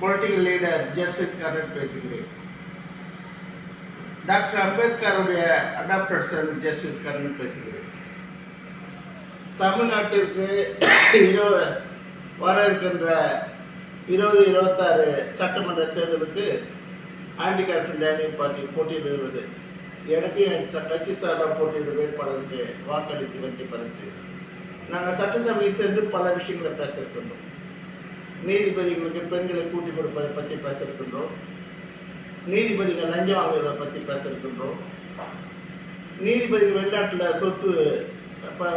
Political leader justice Karnan பேசுகிறேன் doctor அம்பேத்கருடைய adapted Sun justice Karnan பேசுகிறேன் தமிழ்நாட்டிற்கு இருபது வர இருக்கின்ற இருபது இருபத்தாறு சட்டமன்ற தேர்தலுக்கு ஆன்டி கரப்ஷன் டேனிங் பார்ட்டி போட்டியிடுகிறது. எனக்கு என் கட்சி சார்பாக போட்டியிட வேட்பாளருக்கு வாக்களித்து வெற்றி பெற செய்கிறேன் நாங்கள் சட்டசபையை சென்று பல விஷயங்களை பேச இருக்கின்றோம். நீதிபதிகளுக்கு பெண்களை கூட்டி கொடுப்பதை பற்றி பேச இருக்கின்றோம் நீதிபதிகள் லஞ்சம் வாங்குவதை பற்றி பேச இருக்கின்றோம் நீதிபதிகள் வெளிநாட்டில் சொத்து ப-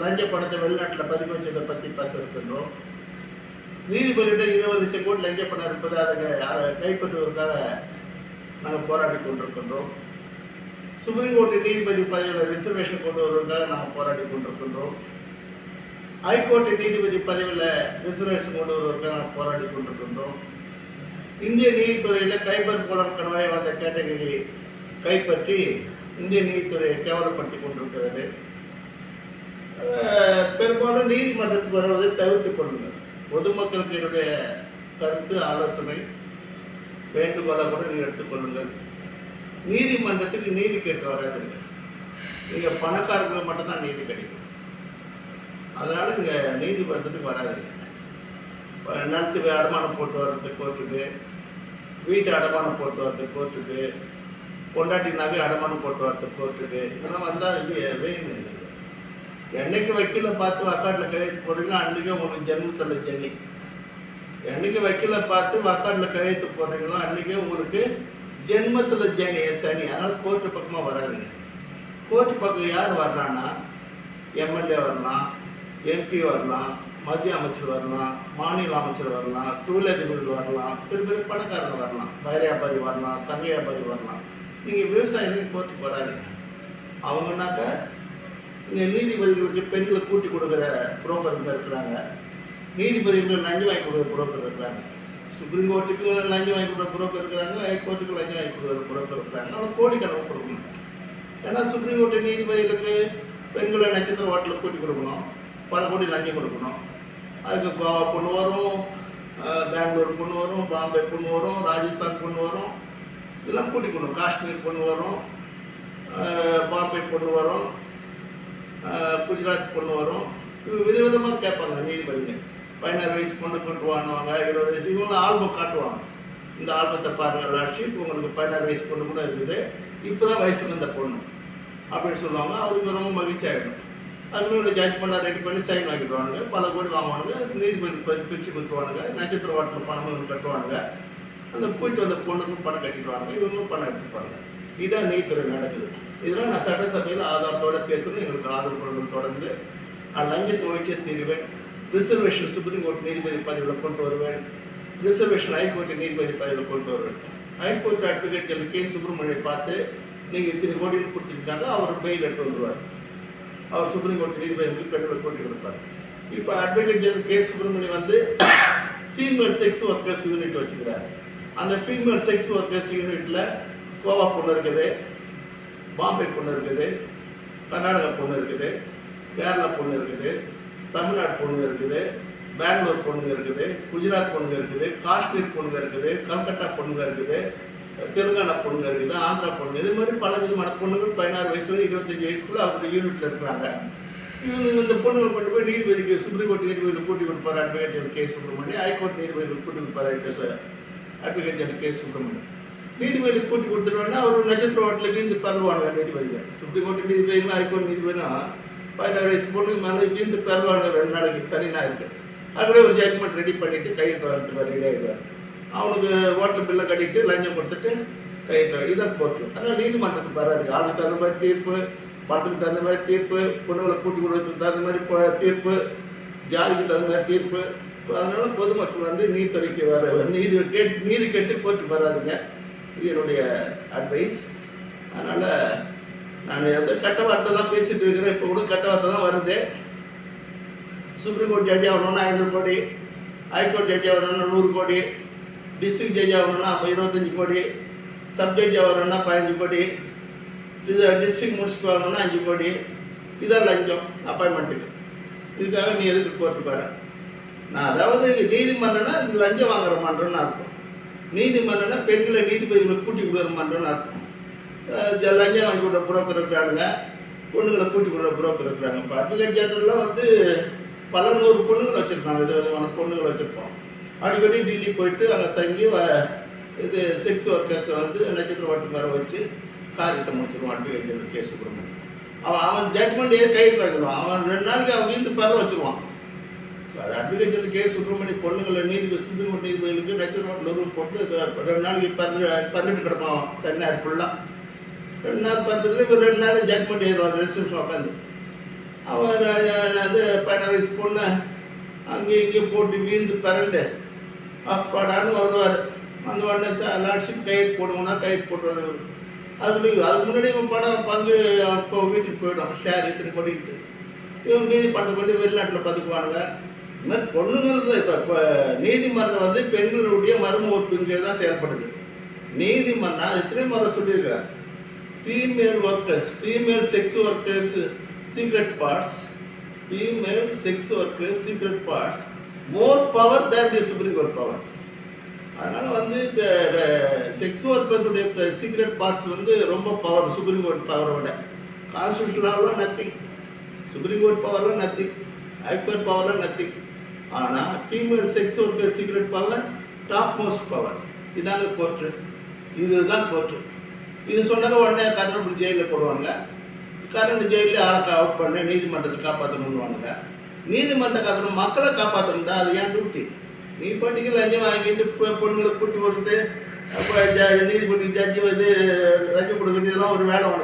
லஞ்ச பணத்தை வெளிநாட்டில் பதிவு வச்சதை பற்றி பேச இருக்கின்றோம் நீதிபதியிடம் இருபது லட்சம் கோடி லஞ்ச பணம் இருப்பது அதை அதை கைப்பற்றுவதற்காக நாங்கள் போராடி கொண்டிருக்கின்றோம். சுப்ரீம் கோர்ட்டு நீதிபதி பதவியில் ரிசர்வேஷன் கொண்டு வருவதற்காக நாங்கள் போராடி கொண்டிருக்கின்றோம். ஹைகோர்ட் நீதிபதி பதவியில் ரிசர்வேஷன் கொண்டு வருவதற்காக நாங்கள் போராடி கொண்டிருக்கின்றோம். இந்திய நீதித்துறையில் கைபர் புலம் கணவாய் வந்த கேட்டகரி கைப்பற்றி இந்திய நீதித்துறையை கேவலப்படுத்தி கொண்டிருக்கிறது. பெரும்பாலும் நீதிமன்றத்துக்கு வருவதை தவிர்த்து கொள்ளுங்கள். பொதுமக்களுக்கு என்னுடைய கருத்து ஆலோசனை வேண்டுகோளாக கூட நீங்கள் எடுத்துக்கொள்ளுங்கள் நீதிமன்றத்துக்கு நீதி கேட்டு வராதுங்க. நீங்கள் பணக்காரர்களுக்கு மட்டும்தான் நீதி கிடைக்கும். அதனால் இங்கே நீதிமன்றத்துக்கு வராதுங்க. அஹ் நிலத்துக்கு அடமானம் போட்டு வர்றதுக்கு கோர்ட்டுக்கு வீட்டு அடமானம் போட்டு வர்றதுக்கு கோர்ட்டுக்கு பொண்டாட்டி நகை அடமானம் போட்டு வர்றதுக்கு கோர்ட்டுக்கு இதெல்லாம் வந்தால் இல்லையே வேணும். என்னைக்கு வக்கீல பார்த்து வக்காட்டில் கையெழுத்து போடுறீங்களோ அன்றைக்கே உங்களுக்கு ஜென்மத்தில் ஜெனி என்னைக்கு வக்கீல பார்த்து வக்காட்டில் கையெழுத்து போடுறீங்களோ அன்றைக்கே உங்களுக்கு ஜென்மத்தில் ஜெனி சனி. அதனால் கோர்ட்டு பக்கமாக வராதுங்க. கோர்ட்டு பக்கம் யார் வரலான்னா எம்எல்ஏ வரலாம் எம்பி வரலாம் மத்திய அமைச்சர் வரலாம் மாநில அமைச்சர் வரலாம் தொழிலதிபர்கள் வரலாம் பெரிய பெரிய பணக்காரங்க வரலாம் வைரியாபாரி வரலாம் தங்கையாபாரி வரலாம் நீங்கள் விவசாயிகள் கோர்ட்டுக்கு போகிறாங்க அவங்கனாக்கா இங்கே நீதிபதிகளுக்கு பெண்களை கூட்டி கொடுக்குற புரோக்கருங்க இருக்கிறாங்க. நீதிபதிகளுக்கு லஞ்சம் வாங்கி கொடுக்குற புரோக்கர் இருக்கிறாங்க. சுப்ரீம் கோர்ட்டுக்கு லஞ்சம் வாங்கி கொடுக்குற புரோக்கர் இருக்கிறாங்க ஹைகோர்ட்டுக்கு லஞ்சம் வாங்கி கொடுக்குற புரோக்கர் இருக்கிறாங்க. அவங்க கோடிக்கணக்கு கொடுக்கணும். ஏன்னா சுப்ரீம் கோர்ட்டு நீதிபதிகளுக்கு பெண்களை நட்சத்திர ஹோட்டலுக்கு கூட்டி கொடுக்கணும். பல கோடி லஞ்சம் கொடுக்கணும். அதுக்கு கோவா பொண்ணு வரும் பெங்களூர் பொண்ணு வரும் பாம்பே பொண்ணு வரும் ராஜஸ்தான் பொண்ணு வரும். இதெல்லாம் கூட்டி கொடுக்கணும். காஷ்மீர் பொண்ணு வரும் பாம்பே பொண்ணு வரும் குஜராத் பொண்ணு வரும். இவங்க விதவிதமாக கேட்பாங்க நீதிபதிங்க பதினாறு வயசு பொண்ணு கொண்டு வாங்குவாங்க இருபது வயசு இவங்க ஆல்பம் காட்டுவாங்க. இந்த ஆல்பத்தை பாருங்கள் லாட்ஷீட் உங்களுக்கு பதினாறு வயசு பொண்ணு கூட இருக்குது. இப்போ தான் வயசுக்கு வந்த பொண்ணு. அப்படின்னு சொல்லுவாங்க. அவருக்கு ரொம்ப மகிழ்ச்சி ஆகிடும் அங்கே ஜாயின் பண்ண ரெடி பண்ணி சைன் வாங்கிடுவானுங்க. பல கோடி வாங்குவானுங்க. நீதிபதி பி- பிரித்து கொடுத்துருவானுங்க நட்சத்திர வாட்டில் பணம் கட்டுவானுங்க. அந்த போயிட்டு வந்த பொண்ணுக்கும் பணம் கட்டிடுவானுங்க. இவங்களும் பணம் எடுத்துப்பாங்க. இதான் நீதித்துறை நடக்குது. இதெல்லாம் நான் சட்டசபையில் ஆதாரத்தோட பேசணும் எங்களுக்கு ஆதரவு குரல்கள் தொடர்ந்து நான் லஞ்சத்தை ஒழிக்க தீருவேன். ரிசர்வேஷன் சுப்ரீம் கோர்ட் நீதிபதி பதவியில் கொண்டு வருவேன். ரிசர்வேஷன் ஹைகோர்ட்டு நீதிபதி பதவியில் கொண்டு வருவேன். High court advocate general K. சுப்பிரமணியை பார்த்து நீங்கள் இத்தனை கோடின்னு கொடுத்துருக்காங்க அவர் பெயில் எடுத்து வந்துருவார். அவர் சுப்ரீம் கோர்ட் நீதிபதிக்கு பெண்களை கூட்டி கொடுப்பார். இப்போ அட்வொகேட் ஜெனரல் கே சுப்பிரமணியம் வந்து ஃபீமேல் செக்ஸ் ஒர்க்கர்ஸ் யூனிட் வச்சுக்கிறார். அந்த ஃபீமேல் செக்ஸ் ஒர்க்கர்ஸ் யூனிட்டில் கோவா பொண்ணு இருக்குது பாம்பே பொண்ணு இருக்குது கர்நாடகா பொண்ணு இருக்குது கேரளா பொண்ணு இருக்குது தமிழ்நாடு பொண்ணு இருக்குது பெங்களூர் பொண்ணுங்க இருக்குது குஜராத் பொண்ணுங்க இருக்குது காஷ்மீர் பொண்ணுங்க இருக்குது கல்கட்டா பொண்ணுங்க இருக்குது தெலுங்கானா பொண்ணுங்க இருக்குது ஆந்திரா பொண்ணுங்க இது மாதிரி பல விதமான பொண்ணுகள் பதினாறு வயசுல இருபத்தஞ்சு வயசுக்குள்ள அவங்க யூனிட்ல இருக்கிறாங்க. இவங்க இந்த பொண்ணுகள் கொண்டு போய் நீதிபதிக்கு சுப்ரீம் கோர்ட் நீதிபதியில் கூட்டி கொடுப்பார் advocate general K Subramaniam high court நீதிபதியில் கூட்டி கொடுப்பார் அட்வொகேட் ஜெனரல் கே சுப்பிரமணியம் நீதிபதி கூட்டி கொடுத்துருவாங்கன்னா அவர் நட்சத்திர ஹோட்டலுக்கு இந்த பரவாங்க நீதிபதிகள் சுப்ரீம் கோர்ட் நீதிபதிகள் ஹைகோர்ட் நீதிபதினா பதினாறு வயசு பொண்ணு மேலே இந்த பரவாங்க ரெண்டு நாளைக்கு சனி ஞாயிறு. அப்படியே ஒரு ஜட்மெண்ட் ரெடி பண்ணிட்டு கையெழுத்து வரத்துக்கு ரெடி ஆகிடுவார் அவனுக்கு ஹோட்டல் பில்லை கட்டிட்டு லஞ்சம் கொடுத்துட்டு கையெழுத்து இதான் கோர்ட்டு அதனால் நீதிமன்றத்துக்கு வராது. ஆளுக்கு தகுந்த மாதிரி தீர்ப்பு பணத்துக்கு தகுந்த மாதிரி தீர்ப்பு பொண்ணுகளை கூட்டி கொடுக்கறதுக்கு தகுந்த மாதிரி தீர்ப்பு ஜாதிக்கு தகுந்த மாதிரி தீர்ப்பு. அதனால பொதுமக்கள் வந்து நீதித்துறைக்கு வர நீதி கேட் நீதி கேட்டு கோர்ட்டுக்கு வராதுங்க. இது என்னுடைய அட்வைஸ் அதனால் நான் வந்து கட்ட வார்த்தை தான் பேசிட்டு இருக்கிறேன். இப்போ கூட கட்ட வார்த்தை தான் வருது. சுப்ரீம் கோர்ட் ஜட்ஜி ஆகணும்னா ஐநூறு கோடி ஹைகோர்ட் ஜட்ஜி ஆகணும்னா நூறு கோடி டிஸ்ட்ரிக்ட் ஜட்ஜி ஆகணும்னா இருபத்தஞ்சி கோடி சப் ஜட்ஜி பதினஞ்சு கோடி இது டிஸ்ட்ரிக்ட் முடிச்சுட்டு வரணும்னா அஞ்சு கோடி இதான் லஞ்சம் அப்பாயின்மெண்ட்டுக்கு இதுக்காக நீ எதுக்கு போட்டு பாரு நான் அதாவது நீதிமன்றம்னா லஞ்சம் வாங்குற மன்றம்னு அர்த்தம். நீதிமன்றம்னா பெண்களை நீதிபதிகளை கூட்டி கொடுக்குற மன்றம்னு அர்த்தம். லஞ்சம் வாங்கி கொடுக்குற புரோக்கர் இருக்கிறாங்க பொண்ணுங்களை கூட்டி கொடுக்குற புரோக்கர் இருக்கிறாங்க. இப்போ அட்வொகேட் ஜெனரல்லாம் வந்து பல நூறு பொண்ணுங்களை வச்சுருப்பாங்க வித விதமான பொண்ணுங்களை வச்சுருப்போம். அடிக்கடி டெல்லி போயிட்டு அங்கே தங்கி வ- இது செக்ஸ் ஒர்க்கர்ஸை வந்து நட்சத்திர ஓட்டு வர வச்சு காரியத்தை முடிச்சிருவான் அட்வொகேட் கேஸ் கே அவன் அவன் ஜட்மெண்ட் ஏன் கையில் வாங்கிடுவான் அவன் ரெண்டு நாளைக்கு அவன் வீந்து பறவை வச்சுருவான் அது அட்வொகேட் கே சுப்பிரமணிய பொண்ணுங்களை நீதிபதி சுப்ரீம் கோர்ட் நீதிபதிகளுக்கு நட்சத்திர ஓட்டில் ரூம் போட்டு இது ரெண்டு நாளைக்கு பறந்து பறந்துட்டு கிடப்பான் அவன் ஃபுல்லாக ரெண்டு நாள் பக்கத்துல இப்போ ரெண்டு நாள் ஜட்மெண்ட் ஏறுவான் ரெசிப்ஷன் உட்காந்து அவர் அது பதினாறு வயசு பொண்ணை அங்கேயும் இங்கேயும் போட்டு வீழ்ந்து பிறண்டு அப்பாடான்னு வருவார். அந்த உடனே சார் லாட்ஷிப் கையெழுத்து போடுவோம்னா கையெழுத்து போட்டுருவாரு அவரு. அதுக்குள்ளே அதுக்கு முன்னாடி இவன் படம் பங்கு இப்போ வீட்டுக்கு போயிடும் ஷேர் இத்தனை கொடிக்கிட்டு இவன் மீதி பணத்தை பண்ணி வெளிநாட்டில் பதுக்குவானுங்க. இது மாதிரி பொண்ணுங்கிறது இப்போ இப்போ நீதிமன்றம் வந்து பெண்களுடைய மர்ம ஒப்புங்கிறது தான் செயல்படுது. நீதிமன்றம் எத்தனை முறை சொல்லியிருக்கிறேன். Female workers female sex workers secret parts female sex workers secret parts more power than the supreme court power அதனால் வந்து செக்ஸ் ஒர்க்கர்ஸுடைய சீக்ரெட் பார்ட்ஸ் வந்து ரொம்ப பவர் சுப்ரீம் கோர்ட் பவரோட கான்ஸ்டியூஷனலாக நத்திங் சுப்ரீம் கோர்ட் பவரில் நத்திங் ஹைகோர்ட் பவர்லாம் நத்திங் ஆனால் female sex worker secret power top most power இதாங்க கோர்ட்டு இதுதான் கோர்ட்டு இது சொன்னாக்க உடனே கரண்ட் ஜெயிலில் போடுவாங்க. கரண்ட் ஜெயிலில் ஆளை அவுட் பண்ணி? நீதிமன்றத்தை காப்பாற்றணுன்னுவாங்க நீதிமன்ற காப்பாற்றணும் மக்களை காப்பாற்றணும் தான் அது ஏன் டியூட்டி நீ பாட்டிக்கு லஞ்சம் வாங்கிட்டு பொண்ணுங்களை கூட்டி வருது அப்போ ஜ நீதிபதி ஜட்ஜி வந்து லஞ்சம் கொடுக்குறது இதெல்லாம் ஒரு வேலை